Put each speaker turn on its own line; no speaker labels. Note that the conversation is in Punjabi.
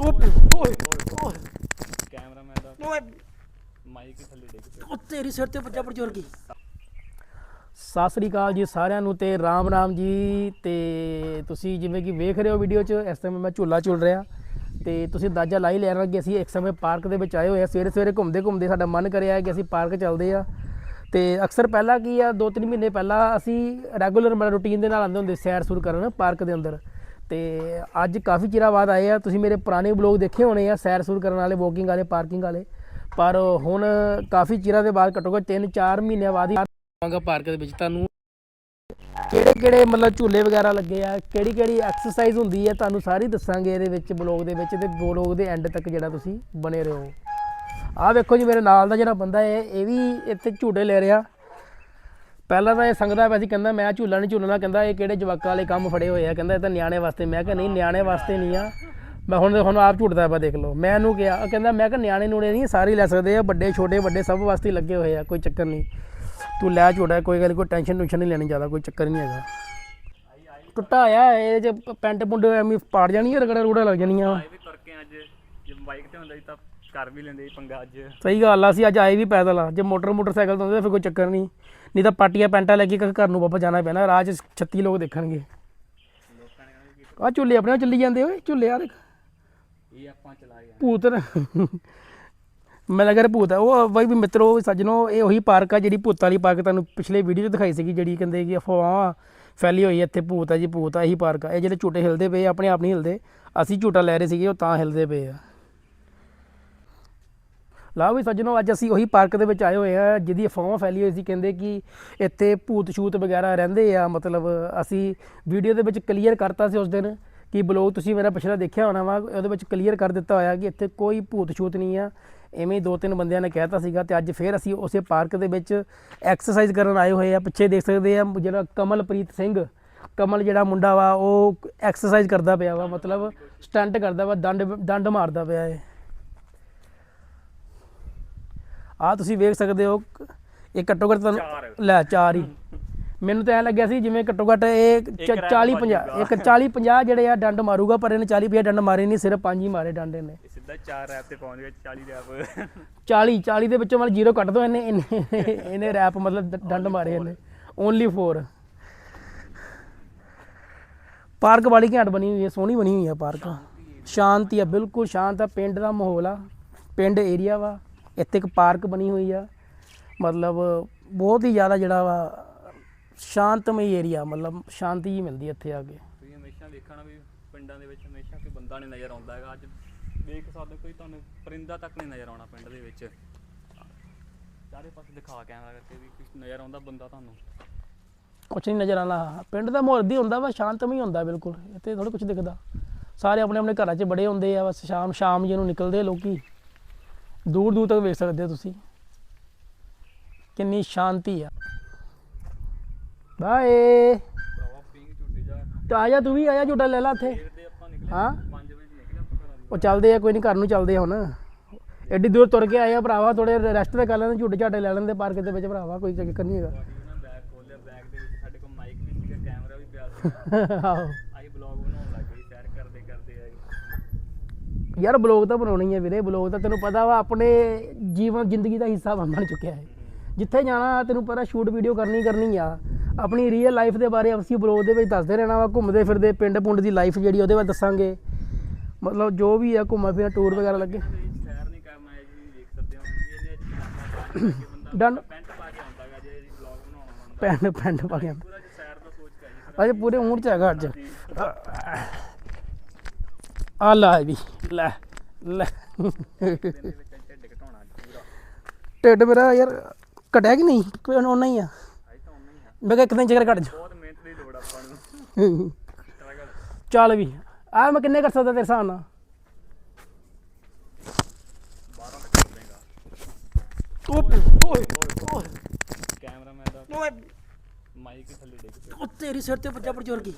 ਓਏ ਓਏ ਓਏ।
ਕੈਮਰਾਮੈਨ ਦਾ
ਓਏ।
ਮਾਈਕ ਹੀ ਥੱਲੇ ਡਿੱਗ ਪਿਆ।
ਉਹ ਤੇਰੀ ਸਿਰ ਤੇ ਬੱਜਾ ਬਜ਼ੁਰਗੀ ਸਤਿ ਸ੍ਰੀ ਅਕਾਲ ਜੀ ਸਾਰਿਆਂ ਨੂੰ ਤੇ ਰਾਮ ਰਾਮ ਜੀ ਤੇ ਤੁਸੀਂ ਜਿਵੇਂ ਕਿ ਵੇਖ ਰਹੇ ਹੋ ਵੀਡੀਓ 'ਚ ਇਸ ਸਮੇਂ ਮੈਂ ਝੂਲਾ ਝੂਲ ਰਿਹਾ। ਤੇ ਤੁਸੀਂ ਅੰਦਾਜ਼ਾ ਲਾ ਹੀ ਲੈਣਾ ਕਿ ਅਸੀਂ ਇੱਕ ਸਮੇਂ ਪਾਰਕ ਦੇ ਵਿੱਚ ਆਏ ਹੋਏ ਆ ਸਵੇਰੇ ਸਵੇਰੇ ਘੁੰਮਦੇ ਘੁੰਮਦੇ ਸਾਡਾ ਮਨ ਕਰਿਆ ਕਿ ਅਸੀਂ ਪਾਰਕ ਚੱਲਦੇ ਆ ਤੇ ਅਕਸਰ ਪਹਿਲਾਂ ਕੀ ਆ 2-3 ਮਹੀਨੇ ਪਹਿਲਾਂ ਅਸੀਂ ਰੈਗੂਲਰ ਮਤਲਬ ਰੂਟੀਨ ਦੇ ਨਾਲ ਆਉਂਦੇ ਹੁੰਦੇ ਸੈਰ ਸੁਰ ਕਰਨ ਪਾਰਕ ਦੇ ਅੰਦਰ। ਤੇ ਅੱਜ ਕਾਫੀ ਚਿਰਾਂ ਬਾਅਦ ਆਏ ਆ। ਤੁਸੀਂ ਮੇਰੇ ਪੁਰਾਣੇ ਬਲੌਗ ਦੇਖੇ ਹੋਣੇ ਆ, ਸੈਰ ਸੂਰ ਕਰਨ ਵਾਲੇ ਵੋਕਿੰਗ ਵਾਲੇ ਪਾਰਕਿੰਗ ਵਾਲੇ। ਪਰ ਹੁਣ ਕਾਫੀ ਚਿਰਾਂ ਦੇ ਬਾਅਦ ਘੱਟੋ ਘੱਟ 3-4 ਮਹੀਨਿਆਂ ਬਾਅਦ ਹੀ ਆਵਾਂਗਾ ਪਾਰਕ ਦੇ ਵਿੱਚ ਤੁਹਾਨੂੰ। ਕਿਹੜੇ ਕਿਹੜੇ ਮਤਲਬ ਝੂਲੇ ਵਗੈਰਾ ਲੱਗੇ ਆ ਕਿਹੜੀ ਕਿਹੜੀ ਐਕਸਰਸਾਈਜ਼ ਹੁੰਦੀ ਹੈ ਤੁਹਾਨੂੰ ਸਾਰੀ ਦੱਸਾਂਗੇ ਇਹਦੇ ਵਿੱਚ ਬਲੌਗ ਦੇ ਵਿੱਚ ਤੇ ਬਲੌਗ ਦੇ ਐਂਡ ਤੱਕ ਜਿਹੜਾ ਤੁਸੀਂ ਬਣੇ ਰਹੋ। ਆਹ ਵੇਖੋ ਜੀ, ਮੇਰੇ ਨਾਲ ਦਾ ਜਿਹੜਾ ਬੰਦਾ ਹੈ, ਇਹ ਵੀ ਇੱਥੇ ਝੂਟੇ ਲੈ ਰਿਹਾ। ਪਹਿਲਾਂ ਤਾਂ ਇਹ ਸੰਗਦਾ ਪਿਆ ਸੀ ਕਹਿੰਦਾ ਮੈਂ ਝੂਲਾ ਨਹੀਂ ਝੂਲਣਾ ਕਹਿੰਦਾ ਇਹ ਕਿਹੜੇ ਜਵਾਕਾਂ ਵਾਲੇ ਕੰਮ ਫੜੇ ਹੋਏ ਆ ਕਹਿੰਦਾ ਇਹ ਤਾਂ ਨਿਆਣੇ ਵਾਸਤੇ ਮੈਂ ਕਿਹਾ ਨਹੀਂ ਨਿਆਣੇ ਵਾਸਤੇ ਨਹੀਂ ਆ। ਮੈਂ ਹੁਣ ਹੁਣ ਆਪ ਝੂਟਦਾ ਪਿਆ ਦੇਖ ਲਓ। ਮੈਂ ਇਹਨੂੰ ਕਿਹਾ ਉਹ ਕਹਿੰਦਾ ਮੈਂ ਕਿਹਾ ਨਿਆਣੇ ਨੂਣੇ ਨਹੀਂ ਸਾਰੇ ਲੈ ਸਕਦੇ ਆ ਵੱਡੇ ਛੋਟੇ ਵੱਡੇ ਸਭ ਵਾਸਤੇ ਲੱਗੇ ਹੋਏ ਆ ਕੋਈ ਚੱਕਰ ਨਹੀਂ। ਤੂੰ ਲੈ ਝੂਟਾ ਕੋਈ ਗੱਲ ਨੀ, ਕੋਈ ਟੈਨਸ਼ਨ ਟੁਨਸ਼ਨ ਨਹੀਂ ਲੈਣੀ ਜ਼ਿਆਦਾ ਕੋਈ ਚੱਕਰ ਨਹੀਂ ਹੈਗਾ। ਟੁੱਟਾ ਆਇਆ ਇਹ ਜੇ ਪੈਂਟ ਪੁੰਡ ਐਵੇਂ ਪਾੜ ਜਾਣੀ ਰਗੜਾ ਰੂੜਾ ਲੱਗ ਜਾਣੀਆਂ
ਆਏ ਵੀ ਤੁਰ ਅੱਜ ਜੇ ਬਾਈਕ ਤੇ ਹੁੰਦਾ ਸੀ ਤਾਂ ਕਰ ਵੀ ਲੈਂਦੇ ਸੀ ਪੰਗਾ ਅੱਜ।
ਸਹੀ ਗੱਲ ਆ ਅਸੀਂ ਅੱਜ ਆਏ ਵੀ ਪੈਦਲ ਆ। ਜੇ ਮੋਟਰ ਮੋਟਰਸਾਈਕਲ ਤੋਂ ਤਾਂ ਫਿਰ ਕੋਈ ਚੱਕਰ ਨਹੀਂ। ਨਹੀਂ ਤਾਂ ਪਾਟੀਆਂ ਪੈਂਟਾਂ ਲੈ ਕੇ ਘਰ ਨੂੰ ਵਾਪਸ ਜਾਣਾ ਪੈਣਾ ਰਾਹ 'ਚ 36 ਲੋਕ ਦੇਖਣਗੇ। ਆ ਝੁੱਲੇ ਆਪਣੇ ਆਪ ਚੱਲੀ ਜਾਂਦੇ ਓਏ ਝੁੱਲੇ ਯਾਰ
ਇਹ ਆਪਾਂ ਚਲਾਏ ਆ।
ਭੂਤ ਨਾ। ਮੈਂ ਲੱਗਾ ਭੂਤ ਆ। ਉਹ ਬਾਈ ਵੀ ਮਿੱਤਰੋ ਸੱਜਣੋ ਇਹ ਉਹੀ ਪਾਰਕ ਆ ਜਿਹੜੀ ਭੂਤਾਂ ਵਾਲੀ ਪਾਰਕ ਤੁਹਾਨੂੰ ਪਿਛਲੇ ਵੀਡੀਓ 'ਚ ਦਿਖਾਈ ਸੀਗੀ ਜਿਹੜੀ ਕਹਿੰਦੇ ਕਿ ਅਫਵਾਹ ਫੈਲੀ ਹੋਈ ਇੱਥੇ। ਭੂਤ ਆ ਜੀ ਭੂਤ ਆ ਇਹੀ ਪਾਰਕ ਆ। ਇਹ ਜਿਹੜੇ ਝੂਟੇ ਹਿਲਦੇ ਪਏ ਆ, ਆਪਣੇ ਆਪ ਨਹੀਂ ਹਿਲਦੇ। ਅਸੀਂ ਝੂਟਾ ਲੈ ਰਹੇ ਸੀਗੇ ਉਹ ਤਾਂ ਹਿਲਦੇ ਪਏ ਆ। ਲਓ ਵੀ ਸੱਜਣੋ, ਅੱਜ ਅਸੀਂ ਉਹੀ ਪਾਰਕ ਦੇ ਵਿੱਚ ਆਏ ਹੋਏ ਆ ਜਿਹਦੀ ਅਫਵਾਹ ਫੈਲੀ ਹੋਈ ਸੀ, ਕਹਿੰਦੇ ਕਿ ਇੱਥੇ ਭੂਤ ਛੂਤ ਵਗੈਰਾ ਰਹਿੰਦੇ ਆ, ਮਤਲਬ ਅਸੀਂ ਵੀਡੀਓ ਦੇ ਵਿੱਚ ਕਲੀਅਰ ਕਰਤਾ ਸੀ ਉਸ ਦਿਨ ਕਿ ਬਲੌਗ ਤੁਸੀਂ ਮੇਰਾ ਪਿਛਲਾ ਦੇਖਿਆ ਹੋਣਾ ਵਾ, ਉਹਦੇ ਵਿੱਚ ਕਲੀਅਰ ਕਰ ਦਿੱਤਾ ਹੋਇਆ ਕਿ ਇੱਥੇ ਕੋਈ ਭੂਤ ਛੂਤ ਨਹੀਂ ਆ। ਐਵੇਂ ਹੀ ਦੋ ਤਿੰਨ ਬੰਦਿਆਂ ਨੇ ਕਹਿਤਾ ਸੀਗਾ ਤੇ ਅੱਜ ਫੇਰ ਅਸੀਂ ਉਸੇ ਪਾਰਕ ਦੇ ਵਿੱਚ ਐਕਸਰਸਾਈਜ਼ ਕਰਨ ਆਏ ਹੋਏ ਆ। ਪਿੱਛੇ ਦੇਖ ਸਕਦੇ ਆ ਜਿਹੜਾ ਕਮਲਪ੍ਰੀਤ ਸਿੰਘ, ਕਮਲ ਜਿਹੜਾ ਮੁੰਡਾ ਵਾ, ਉਹ ਐਕਸਰਸਾਈਜ਼ ਕਰਦਾ ਪਿਆ ਵਾ, ਮਤਲਬ ਸਟੰਟ ਕਰਦਾ ਵਾ ਡੰਡ ਦੰਡ ਮਾਰਦਾ ਪਿਆ ਏ ਆ ਤੁਸੀਂ ਵੇਖ ਸਕਦੇ ਹੋ ਇਹ ਘੱਟੋ ਘੱਟ ਤੁਹਾਨੂੰ ਲੈ ਚਾਰ ਹੀ। ਮੈਨੂੰ ਤਾਂ ਐ ਲੱਗਿਆ ਸੀ ਜਿਵੇਂ ਘੱਟੋ ਘੱਟ ਇਹ 40 50 ਇੱਕ 40 50 ਜਿਹੜੇ ਆ ਡੰਡ ਮਾਰੂਗਾ ਪਰ ਇਹਨੇ 40 50 ਡੰਡ ਮਾਰੇ ਨਹੀਂ ਸਿਰਫ ਪੰਜ ਹੀ ਮਾਰੇ ਡੰਡ
ਇਹ ਸਿੱਧਾ 4 ਰੈਪ ਤੇ ਪਹੁੰਚ ਗਿਆ 40 ਰੈਪ
40 40 ਦੇ ਵਿੱਚੋਂ ਮਤਲਬ ਜ਼ੀਰੋ ਕੱਟ ਦੋ ਇਹਨੇ ਇਹਨੇ ਰੈਪ ਮਤਲਬ ਡੰਡ ਮਾਰੇ ਇਹਨੇ। ਓਨਲੀ 4 ਪਾਰਕ ਵਾਲੀ ਘੈਂਟ ਬਣੀ ਹੋਈ ਹੈ ਸੋਹਣੀ ਬਣੀ ਹੋਈ ਹੈ ਪਾਰਕ। ਸ਼ਾਂਤੀ ਆ ਬਿਲਕੁਲ ਸ਼ਾਂਤ ਆ ਪਿੰਡ ਦਾ ਮਾਹੌਲ ਆ ਪਿੰਡ ਏਰੀਆ ਵਾ। ਇੱਥੇ ਇੱਕ ਪਾਰਕ ਬਣੀ ਹੋਈ ਆ। ਮਤਲਬ ਬਹੁਤ ਹੀ ਜ਼ਿਆਦਾ ਜਿਹੜਾ ਵਾ ਸ਼ਾਂਤਮਈ ਏਰੀਆ ਮਤਲਬ ਸ਼ਾਂਤੀ ਹੀ ਮਿਲਦੀ ਇੱਥੇ ਆ ਕੇ।
ਤੁਸੀਂ ਹਮੇਸ਼ਾ ਵੇਖਣਾ ਵੀ ਪਿੰਡਾਂ ਦੇ ਵਿੱਚ ਹਮੇਸ਼ਾ ਕੋਈ ਬੰਦਾ ਨਹੀਂ ਨਜ਼ਰ ਆਉਂਦਾ ਹੈਗਾ। ਅੱਜ ਵੇਖ ਸਕਦੇ ਹੋ ਕੋਈ ਤੁਹਾਨੂੰ ਪਰਿੰਦਾ ਤੱਕ ਨਹੀਂ ਨਜ਼ਰ ਆਉਣਾ ਪਿੰਡ ਦੇ ਵਿੱਚ। ਚਾਰੇ ਪਾਸੇ ਦਿਖਾ ਕੈਮਰਾ ਕਰਕੇ ਵੀ ਕੁਝ ਨਜ਼ਰ ਆਉਂਦਾ ਬੰਦਾ ਤੁਹਾਨੂੰ।
ਕੁਛ ਨਹੀਂ ਨਜ਼ਰ ਆਉਂਦਾ। ਪਿੰਡ ਦਾ ਮਾਹੌਲ ਦੀ ਹੁੰਦਾ ਵਾ ਸ਼ਾਂਤਮਈ ਹੁੰਦਾ ਬਿਲਕੁਲ। ਇੱਥੇ ਥੋੜਾ ਕੁਝ ਦਿਖਦਾ। ਸਾਰੇ ਆਪਣੇ ਆਪਣੇ ਘਰਾਂ 'ਚ ਬੜੇ ਹੁੰਦੇ ਆ ਬਸ ਸ਼ਾਮ ਸ਼ਾਮ ਜਿਹਨੂੰ ਨਿਕਲਦੇ ਆ ਲੋਕੀ। ਦੂਰ ਦੂਰ ਤੱਕ ਵੇਖ ਸਕਦੇ ਹੋ ਤੁਸੀਂ। ਕਿੰਨੀ ਸ਼ਾਂਤੀ ਆ। ਬਾਏ। ਆ ਜਾ ਤੂੰ ਵੀ ਆ ਜਾ ਝੂਟਾ ਲੈ ਲਾ ਇੱਥੇ। ਹਾਂ।
5 ਵਜੇ ਨਿਕਲੇ ਆਪਾਂ ਘਰਾਂ
ਉਹ ਚੱਲਦੇ ਆ ਕੋਈ ਨਹੀਂ ਘਰ ਨੂੰ ਚੱਲਦੇ ਆ ਹੁਣ। ਐਡੀ ਦੂਰ ਤੁਰ ਕੇ ਆਏ ਆ ਭਰਾਵਾ ਥੋੜੇ ਰੈਸਟ ਤੇ ਕਰ ਲੈਂਦੇ ਝੂਟੇ ਝਾਟੇ ਲੈ ਲੈਂਦੇ ਪਾਰਕ ਦੇ ਵਿੱਚ ਭਰਾਵਾ ਕੋਈ ਚੱਕਰ ਨਹੀਂ ਹੈਗਾ।
ਦੀ ਨਾ ਬੈਗ ਖੋਲਿਆ ਬੈਗ ਦੇ ਵਿੱਚ ਸਾਡੇ ਕੋਲ ਮਾਈਕ ਵੀ ਸੀਗਾ ਕੈਮਰਾ ਵੀ ਪਿਆ ਸੀ
ਆਹੋ
ਆਈ ਬਲੌਗ ਬਣਾਉਣ ਲੱਗ ਗਈ ਸੈਰ ਕਰਦੇ ਕਰਦੇ ਆਈ
ਯਾਰ ਬਲੌਗ ਤਾਂ ਬਣਾਉਣੀ ਹੈ ਵੀਰੇ, ਬਲੌਗ ਤਾਂ ਤੈਨੂੰ ਪਤਾ ਵਾ, ਆਪਣੇ ਜੀਵਨ, ਜ਼ਿੰਦਗੀ ਦਾ ਹਿੱਸਾ ਬਣ ਬਣ ਚੁੱਕਿਆ ਹੈ। ਜਿੱਥੇ ਜਾਣਾ, ਤੈਨੂੰ ਪਤਾ ਸ਼ੂਟ ਵੀਡੀਓ ਕਰਨੀ ਕਰਨੀ ਆ। ਆਪਣੀ ਰੀਅਲ ਲਾਈਫ ਦੇ ਬਾਰੇ ਅਸੀਂ ਬਲੌਗ ਦੇ ਵਿੱਚ ਦੱਸਦੇ ਰਹਿਣਾ ਵਾ, ਘੁੰਮਦੇ ਫਿਰਦੇ ਪਿੰਡ ਪੁੰਡ ਦੀ ਲਾਈਫ ਜਿਹੜੀ ਉਹਦੇ ਬਾਰੇ ਦੱਸਾਂਗੇ। ਮਤਲਬ ਜੋ ਵੀ ਆ ਘੁੰਮਾ ਫਿਰਾ ਟੂਰ ਵਗੈਰਾ ਲੱਗੇ।
ਸੈਰ ਨਹੀਂ ਕਰਨਾ ਹੈ ਜੀ ਦੇਖ ਸਕਦੇ ਹੋ ਇਹਨੇ ਅੱਜ
ਡਨ
ਪੈਂਟ ਪਾ ਕੇ ਆਉਂਦਾਗਾ ਜੇ ਬਲੌਗ ਬਣਾਉਣਾ ਹੁੰਦਾ
ਪੈਂਡ ਪਾ ਕੇ ਆਉਂਦਾ।
ਸੈਰ ਦਾ ਸੋਚ ਕੇ
ਅਜੇ ਪੂਰੇ ਊਂਟ ਚ ਹੈਗਾ ਅੱਜ। ਆ ਲੈ ਵੀ। ਲੈ ਲੈ।
ਢਿੱਡ ਪੂਰਾ
ਮੇਰਾ ਯਾਰ ਘਟਿਆ ਕਿ ਨਹੀਂ? ਕੋਈ ਉਹਨਾਂ ਹੀ ਆ
ਅੱਜ ਤਾਂ ਉਨਾ ਹੀ ਹੈ
ਮੈਂ ਕਿਹਾ ਇੱਕ ਦਿਨ ਚ ਘਟ ਜਾ
ਬਹੁਤ ਮਿਹਨਤ ਦੀ ਲੋੜ ਆਪਾਂ ਨੂੰ। ਸਟਰਗਲ
ਚੱਲ ਵੀ ਆ ਮੈਂ ਕਿੰਨੇ ਕਰ ਸਕਦਾ ਤੇਰੇ ਹਿਸਾਬ ਨਾਲ?
12 ਤੱਕ ਕਰ ਦੇਗਾ
ਓਏ ਓਏ ਓਏ।
ਕੈਮਰਾਮੈਨ ਦਾ
ਓਏ।
ਮਾਈਕ ਹੀ ਥੱਲੇ ਡਿੱਗ ਪਿਆ।
ਉਹ ਤੇਰੀ ਸਿਰ ਤੇ ਬੱਜਾ ਬਜ਼ੁਰਗੀ